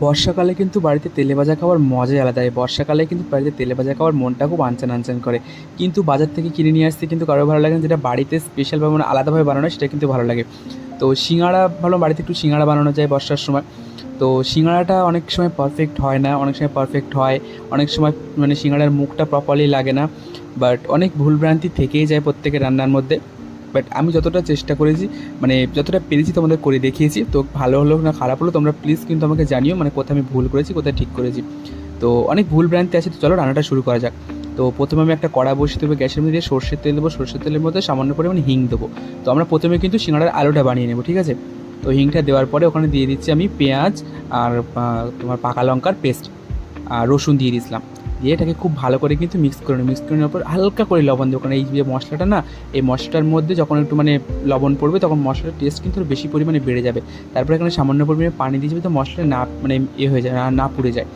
বর্ষাকালে কিন্তু বাড়িতে তেলে ভাজা খাওয়ার মজাই আলাদা। হয় বর্ষাকালে কিন্তু বাড়িতে তেলে ভাজা খাওয়ার মনটা খুব আনচান আনচান করে। কিন্তু বাজার থেকে কিনে নিয়ে আসতে কিন্তু কারও ভালো লাগে না। যেটা বাড়িতে স্পেশালভাবে মানে আলাদাভাবে বানানো সেটা কিন্তু ভালো লাগে। তো সিঙ্গাড়া ভালো বাড়িতে একটু সিঙ্গাড়া বানানো যায় বর্ষার সময়। তো সিঙ্গাড়াটা অনেক সময় পারফেক্ট হয় না, অনেক সময় পারফেক্ট হয়। অনেক সময় মানে সিঙ্গাড়ার মুখটা প্রপারলি লাগে না। বাট অনেক ভুলভ্রান্তি থেকেই যায় প্রত্যেকের রান্নার মধ্যে। বাট আমি যতটা চেষ্টা করেছি মানে যতটা পেরেছি তোমাদের করে দেখিয়েছি, তো ভালো হলো না খারাপ হলো, তোমরা প্লিজ কিন্তু আমাকে জানিও মানে কোথায় আমি ভুল করেছি, কোথায় ঠিক করেছি। তো অনেক ভুল ভ্রান্তি আছে, তো চলো রান্নাটা শুরু করা যাক। তো প্রথমে আমি একটা কড়া বসিয়ে দেবো, গ্যাসের মধ্যে দিয়ে সর্ষের তেল দেবো, সর্ষের তেলের মধ্যে সামান্য পরিমাণে হিং দেবো। তো আমরা প্রথমে কিন্তু সিঙ্গাড়ার আলুটা বানিয়ে নেব, ঠিক আছে? তো হিংটা দেওয়ার পরে ওখানে দিয়ে দিচ্ছি আমি পেঁয়াজ আর তোমার পাকা লঙ্কার পেস্ট আর রসুন দিয়ে দিয়েছিলাম। দিয়ে এটাকে খুব ভালো করে কিন্তু মিক্স করে নিই মিক্স করে নেওয়ার পর হালকা করে লবণ দেবো, কারণ এই যে মশলাটা না, এই মশলাটার মধ্যে যখন একটু মানে লবণ পড়বে, তখন মশলার টেস্ট কিন্তু বেশি পরিমাণে বেড়ে যাবে। তারপরে এখানে সামান্য পরিমাণে পানি দিয়ে যাবে তো মশলা না মানে এ হয়ে যায়, না- না পুড়ে যায়।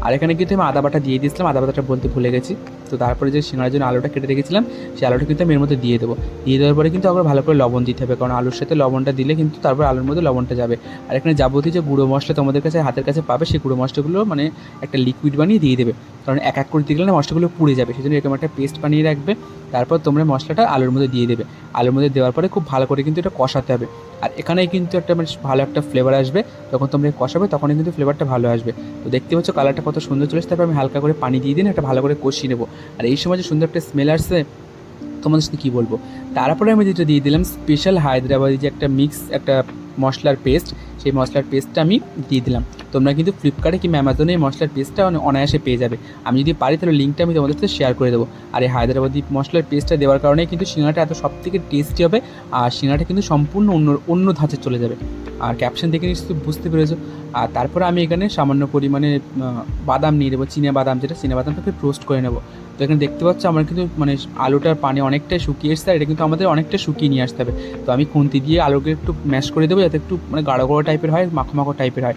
আর এখানে কিন্তু আমি আদা বাটা দিয়ে দিয়েছিলাম, আদা বাটাটা বলতে ভুলে গেছি। তো তারপরে যে সিঙ্গার জন্য আলুটা কেটে রেখেছিলাম, সেই আলুটা কিন্তু আমি এর মধ্যে দিয়ে দেবো। দিয়ে দেওয়ার পরে কিন্তু আবার ভালো করে লবণ দিতে হবে, কারণ আলুর সাথে লবণটা দিলে কিন্তু তারপর আলুর মধ্যে লবণটা যাবে। আর এখানে যাবতীয় যে গুঁড়ো মশলা তোমাদের কাছে, হাতের কাছে পাবে, সেই গুঁড়ো মশলাগুলো মানে একটা লিকুইড বানিয়ে দিয়ে দেবে। কারণ এক এক করে দিলে না মশলাগুলো পুড়ে যাবে সেই জন্য এরকম একটা পেস্ট বানিয়ে রাখবে। তারপর তোমরা মশলাটা আলুর মধ্যে দিয়ে দেবে। আলুর মধ্যে দেওয়ার পরে খুব ভালো করে কিন্তু এটা কষাতে হবে। আর এখানেই কিন্তু একটা মানে ভালো একটা ফ্লেভার আসবে। যখন তোমরা কষাবে, তখনই কিন্তু ফ্লেভারটা ভালো আসবে। তো দেখতে পাচ্ছ কালারটা কত সুন্দর চলে এসেছে। তারপর আমি হালকা করে পানি দিয়ে দিন একটা ভালো করে কষিয়ে নেব। আর এই সময় যে সুন্দর একটা স্মেল আসছে, তোমাদের সাথে কী বলব? তারপরে আমি যেটা দিয়ে দিলাম স্পেশাল হায়দ্রাবাদি যে একটা মিক্স একটা মশলার পেস্ট সেই মশলার পেস্টটা আমি দিয়ে দিলাম। তোমরা কিন্তু ফ্লিপকার্টে কিংবা অ্যামাজনে এই মশলার পেস্টটা অনে- অনায়াসে পেয়ে যাবে। আমি যদি পারি, তাহলে লিঙ্কটা আমি তোমাদের সাথে শেয়ার করে দেবো। আর এই হায়দ্রাবাদি মশলার পেস্টটা দেওয়ার কারণে কিন্তু সিঙ্গাটা এত সব থেকে টেস্টি হবে, আর সিঙ্গাটা কিন্তু সম্পূর্ণ অন্য অন্য ধাঁচে চলে যাবে। আর ক্যাপশন দেখে নিশ্চয়ই বুঝতে পেরেছ। আর তারপরে আমি এখানে সামান্য পরিমাণে বাদাম নিয়ে নেব, চিনে বাদাম, যেটা চিনে বাদামটাকে রোস্ট করে নেব। তো এখানে দেখতে পাচ্ছ আমার কিন্তু মানে আলুটার পানি অনেকটাই শুকিয়ে এসছে, আর এটা কিন্তু আমাদের অনেকটা শুকিয়ে নিয়ে আসতে হবে। তো আমি খুন্তি দিয়ে আলুকে একটু ম্যাশ করে দেবো যাতে একটু মানে গাঢ় গাঢ় টাইপের হয়, মাখো মাখো টাইপের হয়।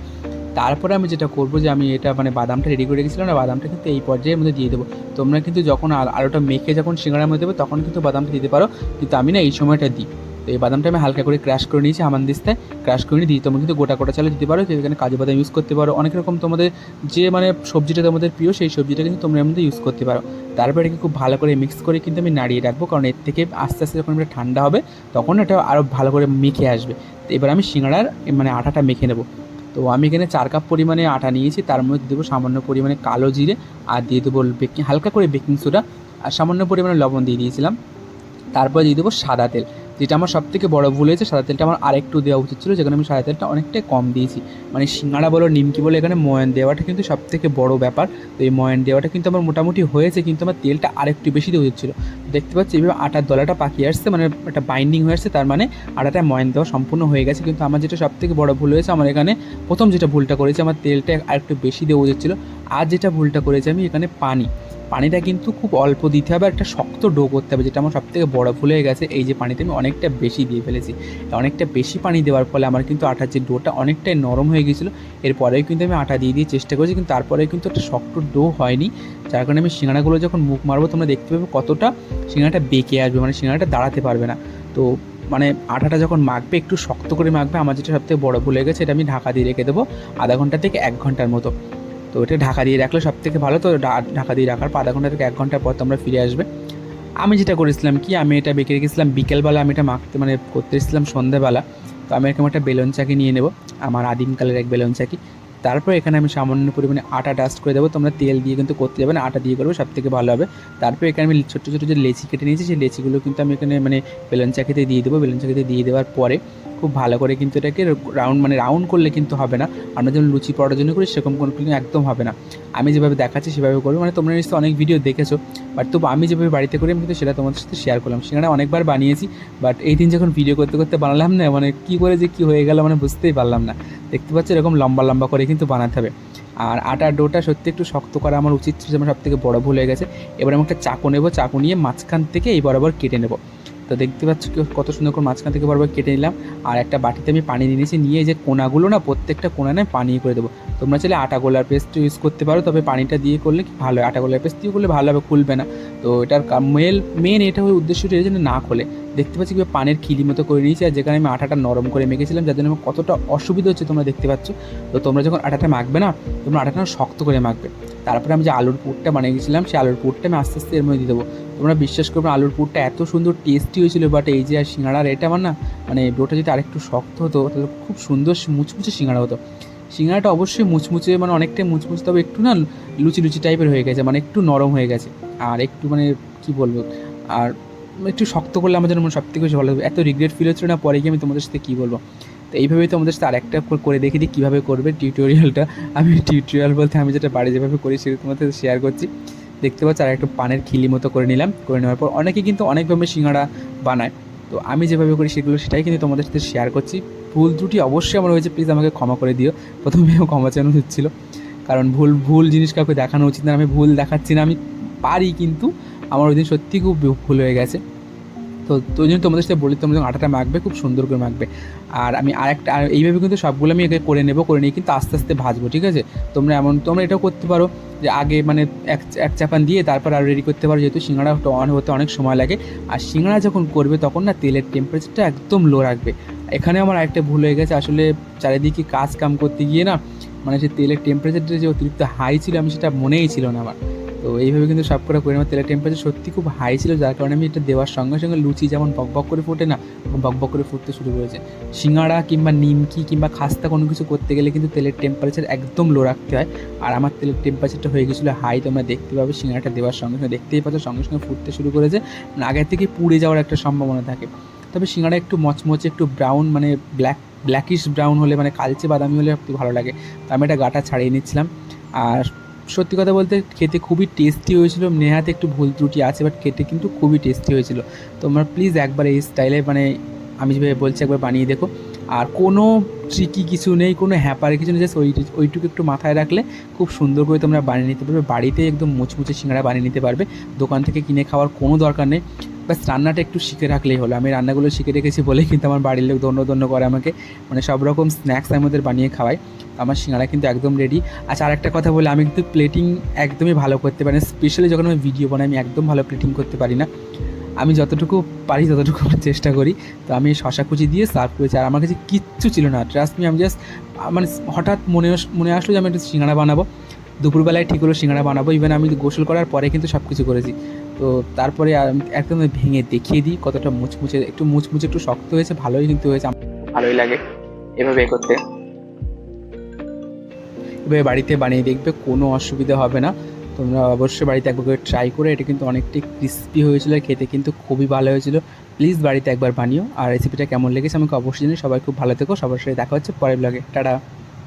তারপরে আমি যেটা করব যে আমি এটা মানে বাদামটা রেডি করে রেখেছিলাম না বাদামটা কিন্তু এই পর্যায়ের মধ্যে দিয়ে দেবো। তোমরা কিন্তু যখন আলুটা মেখে যখন সিঙ্গাড়ার মধ্যে দেবো, তখন কিন্তু বাদামটা দিতে পারো। কিন্তু আমি না এই সময়টা দিই। তো এই বাদামটা আমি হালকা করে ক্র্যাশ করে নিয়েছি আমার দিস্তায় ক্র্যাশ করে নিয়ে দিই তোমরা কিন্তু গোটা গোটা চালে দিতে পারো এখানে কাজু বাদাম ইউজ করতে পারো। অনেক রকম তোমাদের যে মানে সবজিটা তোমাদের প্রিয়, সেই সবজিটা কিন্তু তোমরা এর মধ্যে ইউজ করতে পারো। তারপরে এটাকে খুব ভালো করে মিক্স করে কিন্তু আমি নাড়িয়ে রাখব, কারণ এর থেকে আস্তে আস্তে যখন এটা ঠান্ডা হবে, তখন এটা আরও ভালো করে মেখে আসবে। তো এবার আমি সিঙ্গাড়ার মানে আটাটা মেখে নেব। তো আমি এখানে চার কাপ পরিমাণে আটা নিয়েছি, তার মধ্যে দেবো সামান্য পরিমাণে কালো জিরে, আর দিয়ে দেবো বেকিং হালকা করে বেকিং সোডা আর সামান্য পরিমাণে লবণ দিয়ে দিয়েছিলাম। তারপর দিয়ে দেবো সাদা তেল। যেটা আমার সব থেকে বড় ভুল হয়েছে, সাদা তেলটা আমার আরেকটু দেওয়া উচিত ছিল, যেখানে আমি সাদা তেলটা অনেকটাই কম দিয়েছি। মানে সিঙ্গাড়া বলো, নিমকি বলো, এখানে ময়ান দেওয়াটা কিন্তু সব থেকে বড়ো ব্যাপার। তো এই ময়ান দেওয়াটা কিন্তু আমার মোটামুটি হয়েছে, কিন্তু আমার তেলটা আরেকটু বেশি দেওয়া উচিত ছিল। দেখতে পাচ্ছি এইভাবে আটার দলাটা পাকিয়ে আসছে মানে একটা বাইন্ডিং হয়ে আসছে, তার মানে আটাটা ময়ান দেওয়া সম্পূর্ণ হয়ে গেছে। কিন্তু আমার যেটা সব থেকে বড়ো ভুল হয়েছে, আমার এখানে প্রথম যেটা ভুলটা করেছি, আমার তেলটা আরেকটু বেশি দেওয়া উচিত ছিল। আর যেটা ভুলটা করেছি আমি এখানে পানি। পানিটা কিন্তু খুব অল্প দিতে হবে, একটা শক্ত ডো করতে হবে, যেটা আমার সব থেকে বড় ভুল হয়ে গেছে। এই যে পানিতে আমি অনেকটা বেশি দিয়ে ফেলেছি। অনেকটা বেশি পানি দেওয়ার ফলে আমার কিন্তু আটার যে ডোটা অনেকটাই নরম হয়ে গিয়েছিল। এরপরেও কিন্তু আমি আটা দিয়ে দিয়ে চেষ্টা করেছি, কিন্তু তারপরেও কিন্তু একটা শক্ত ডো হয়নি, যার কারণে আমি সিঙ্গাড়াগুলো যখন মুখ মারবো তোমরা দেখতে পাবে কতটা সিঙ্গাড়াটা বেঁকে আসবে মানে সিঙ্গাড়াটা দাঁড়াতে পারবে না। তো মানে আটাটা যখন মাখবে, একটু শক্ত করে মাখবে, আমার যেটা সবথেকে বড় ভুল গেছে, এটা আমি ঢাকা দিয়ে রেখে দেবো, আধা ঘণ্টা থেকে এক ঘণ্টার মতো। তো এটা ঢাকা দিয়ে রাখলে সব থেকে ভালো। তো ঢাকা দিয়ে রাখার আধা ঘণ্টা থেকে এক ঘণ্টা পর তোমরা ফিরে আসবে। আমি যেটা করেছিলাম কি, আমি এটা বেঁকে রেখেছিলাম। বিকেলবেলা আমি এটা মাখতে মানে করতে এসেছিলাম সন্ধ্যাবেলা। তো আমি এরকম একটা বেলুন চাকি নিয়ে নেব, আমার আদিমকালের এক বেলুন চাকি। তারপর এখানে আমি সামান্য পরিমাণে আটা ডাস্ট করে দেবো। তোমরা তেল দিয়ে কিন্তু করতে যাবে না, আটা দিয়ে করবে সব থেকে ভালো হবে। তারপর এখানে আমি ছোটো ছোটো যে লেচি কেটে নিয়েছি, সেই লেচিগুলো কিন্তু আমি এখানে মানে বেলুন চাকিতে দিয়ে দেবো। বেলুন চাকিতে দিয়ে দেওয়ার পরে খুব ভালো করে কিন্তু এটাকে রাউন্ড মানে রাউন্ড করলে কিন্তু হবে না। আমরা যেমন লুচি পড়ার জন্য করি, সেরকম কোনো কিন্তু একদম হবে না। আমি যেভাবে দেখাচ্ছি, সেভাবে করব। মানে তোমরা নিশ্চয়ই অনেক ভিডিও দেখেছ বাট তবু আমি যেভাবে বাড়িতে করি, আমি কিন্তু সেটা তোমাদের সাথে শেয়ার করলাম। সেখানে অনেকবার বানিয়েছি বাট এই দিন যখন ভিডিও করতে করতে বানালাম না মানে কী করে যে কী হয়ে গেল মানে বুঝতেই পারলাম না। দেখতে পাচ্ছ এরকম লম্বা লম্বা করে কিন্তু বানাতে হবে। আর আটার ডোটা সত্যি একটু শক্ত করা আমার উচিত ছিল আমার সব থেকে বড় ভুল হয়ে গেছে। এবার আমি একটা চাকু নেব, চাকু নিয়ে মাঝখান থেকে এই বরাবর কেটে নেব। তো দেখতে পাচ্ছ কি, কত সুন্দর করে মাঝখান থেকে বারবার কেটে নিলাম। আর একটা বাটিতে আমি পানি নিয়ে নিয়েছি, নিয়ে যে কোনাগুলো না, প্রত্যেকটা কোনা নেয় পানি করে দেবো। তোমরা চাইলে আটা গোলার পেস্ট ইউজ করতে পারো, তবে পানিটা দিয়ে করলে কি ভালো হয়। আটা গোলার পেস্ট দিয়ে করলে ভালোভাবে খুলবে না। তো এটার মেল মেন এটা হয়ে উদ্দেশ্যটা এই জন্য না খোলে। দেখতে পাচ্ছি কীভাবে পানের খিলি মতো করে নিয়েছি, আর যেখানে আমি আটাটা নরম করে মেখেছিলাম, যার জন্য আমার কতটা অসুবিধা হচ্ছে তোমরা দেখতে পাচ্ছ। তো তোমরা যখন আটাটা মাখবে না, তোমরা আটাটা শক্ত করে মাখবে। তারপরে আমি যে আলুর পুরটা বানিয়ে গেছিলাম, সেই আলুর পুরটা আমি আস্তে আস্তে এর মধ্যে দিয়ে দেবো। তোমরা বিশ্বাস করবে আলুর পুরটা এত সুন্দর টেস্টি হয়েছিল বাট এই যে আর সিঙ্গাড়ার এটা আমার না মানে ডোটা যদি আরেকটু শক্ত হতো, তাহলে খুব সুন্দর মুচমুচে সিঙ্গাড়া হতো। সিঙ্গাড়াটা অবশ্যই মুচমুচে মানে অনেকটাই মুচমুচে, তবে একটু না লুচি লুচি টাইপের হয়ে গেছে মানে একটু নরম হয়ে গেছে। আর একটু মানে কি বলব, আর একটু শক্ত করলে আমার জন্য সব থেকে বেশি ভালো এত রিগ্রেট ফিল হচ্ছিল না, পরে গিয়ে আমি তোমাদের সাথে কী বলব? তো এইভাবেই তোমাদের সাথে আরেকটা করে দেখে দিই কীভাবে করবে টিউটোরিয়ালটা আমি টিউটোরিয়াল বলতে আমি যেটা বাড়ি যেভাবে করি সেটা তোমাদের সাথে শেয়ার করছি। দেখতে পাচ্ছ, আর একটু পানের খিলি মতো করে নিলাম, করে নেওয়ার পর অনেকে কিন্তু অনেকভাবে সিঙ্গাড়া বানায়। তো আমি যেভাবে করি সেগুলো সেটাই কিন্তু তোমাদের সাথে শেয়ার করছি। ভুল ত্রুটি অবশ্যই আমার হয়েছে প্লিজ আমাকে ক্ষমা করে দিও। প্রথমেও ক্ষমা চানো হচ্ছিল। কারণ ভুল ভুল জিনিস কাউকে দেখানো উচিত না, আমি ভুল দেখাচ্ছি না, আমি পারি কিন্তু। আমার ওই দিন সত্যি খুব ভুল হয়ে গেছে। তো ওই জন্য তোমাদের সাথে বলি যখন আটাটা মাখবে, খুব সুন্দর করে মাখবে। আর আমি আরেকটা আর এইভাবে কিন্তু সবগুলো আমি একে করে নেব, করে নিয়ে কিন্তু আস্তে আস্তে ভাজবো, ঠিক আছে? তোমরা এমন তোমরা এটাও করতে পারো যে আগে মানে এক এক চাপান দিয়ে তারপর আর রেডি করতে পারো, যেহেতু সিঙ্গাড়া অন হতে অনেক সময় লাগে। আর সিঙ্গাড়া যখন করবে তখন না তেলের টেম্পারেচারটা একদম লো রাখবে। এখানে আমার আরেকটা ভুল হয়ে গেছে, আসলে চারিদিকে কাজ কাম করতে গিয়ে না মানে সেই তেলের টেম্পারেচারটা যে অতিরিক্ত হাই ছিল আমি সেটা মনেই ছিল না আমার। তো এইভাবে কিন্তু সব করে করে আমার তেলের টেম্পারেচার সত্যি খুব হাই ছিল, যার কারণে আমি এটা দেওয়ার সঙ্গে সঙ্গে লুচি যেমন বকবক করে ফোটে না বকবক করে ফুটতে শুরু করেছে। সিঙ্গাড়া কিংবা নিমকি কিংবা খাস্তা কোনো কিছু করতে গেলে কিন্তু তেলের টেম্পারেচার একদম লো রাখতে হয়। আর আমার তেলের টেম্পারেচারটা হয়ে গেছিল হাই তোমরা দেখতে পাবে সিঙ্গাড়াটা দেওয়ার সঙ্গে সঙ্গে, দেখতেই পাচ্ছ সঙ্গে সঙ্গে ফুটতে শুরু করেছে। মানে আগের থেকে পুড়ে যাওয়ার একটা সম্ভাবনা থাকে। তবে সিঙ্গাড়া একটু মচমচে, একটু ব্রাউন মানে ব্ল্যাক ব্ল্যাকিশ ব্রাউন হলে মানে কালচে বাদামি হলে একটু ভালো লাগে। তো আমি এটা গাটা ছাড়িয়ে নিচ্ছিলাম। আর সত্যি কথা বলতে খেতে খুবই টেস্টি হয়েছিল। নেহাতে একটু ভুল ত্রুটি আছে বাট খেতে কিন্তু খুবই টেস্টি হয়েছিল। তোমরা প্লিজ একবার এই স্টাইলে মানে আমি যেভাবে বলছি একবার বানিয়ে দেখো। আর কোনো ট্রিকি কিছু নেই, কোনো হ্যাপার কিছু নেই জাস্ট ওই, ওইটুকু একটু মাথায় রাখলে খুব সুন্দর করে তোমরা বানিয়ে নিতে পারবে। বাড়িতে একদম মুচমুচে সিঙ্গাড়া বানিয়ে নিতে পারবে। দোকান থেকে কিনে খাওয়ার কোনো দরকার নেই। ব্যাস, রান্নাটা একটু শিখে রাখলেই হলো। আমি রান্নাগুলো শিখে রেখেছি বলেই কিন্তু আমার বাড়ির লোক দণ্ড দণ্ড করে আমাকে মানে সব রকম স্ন্যাক্স আমি ওদের বানিয়ে খাওয়াই আমার সিঙ্গাড়া কিন্তু একদম রেডি আচ্ছা আরেকটা কথা বলে, আমি কিন্তু প্লেটিং একদমই ভালো করতে পারি না স্পেশালি যখন আমি ভিডিও বানাই, আমি একদম ভালো প্লেটিং করতে পারি না। আমি যতটুকু পারি ততটুকু চেষ্টা করি। তো আমি শশা কুচি দিয়ে সার্ভ করেছি, আর আমার কাছে কিচ্ছু ছিল না। ট্রাস্ট মি আমি জাস্ট মানে হঠাৎ মনে মনে আসলো যে আমি একটু সিঙ্গাড়া বানাবো। দুপুরবেলায় ঠিক হলো সিঙ্গাড়া বানাবো। ইভেন আমি গোসল করার পরে কিন্তু সব কিছু করেছি। তো তারপরে একদম ভেঙে দেখিয়ে দিই, কতটা মুচমুচে, একটু মুচমুচে, একটু শক্ত হয়েছে, ভালোই কিন্তু হয়েছে। ভালোই লাগে এভাবে করতে। এভাবে বাড়িতে বানিয়ে দেখবে, কোনো অসুবিধা হবে না। তোমরা অবশ্যই বাড়িতে একবার ট্রাই করে, এটা কিন্তু অনেকটাই ক্রিস্পি হয়েছিল, খেতে কিন্তু খুবই ভালো হয়েছিল। প্লিজ বাড়িতে একবার বানিও, আর রেসিপিটা কেমন লেগেছে আমাকে অবশ্যই জানি সবাই খুব ভালো থেকো, সবার সাথে দেখা হচ্ছে পরের ব্লগে টাটা।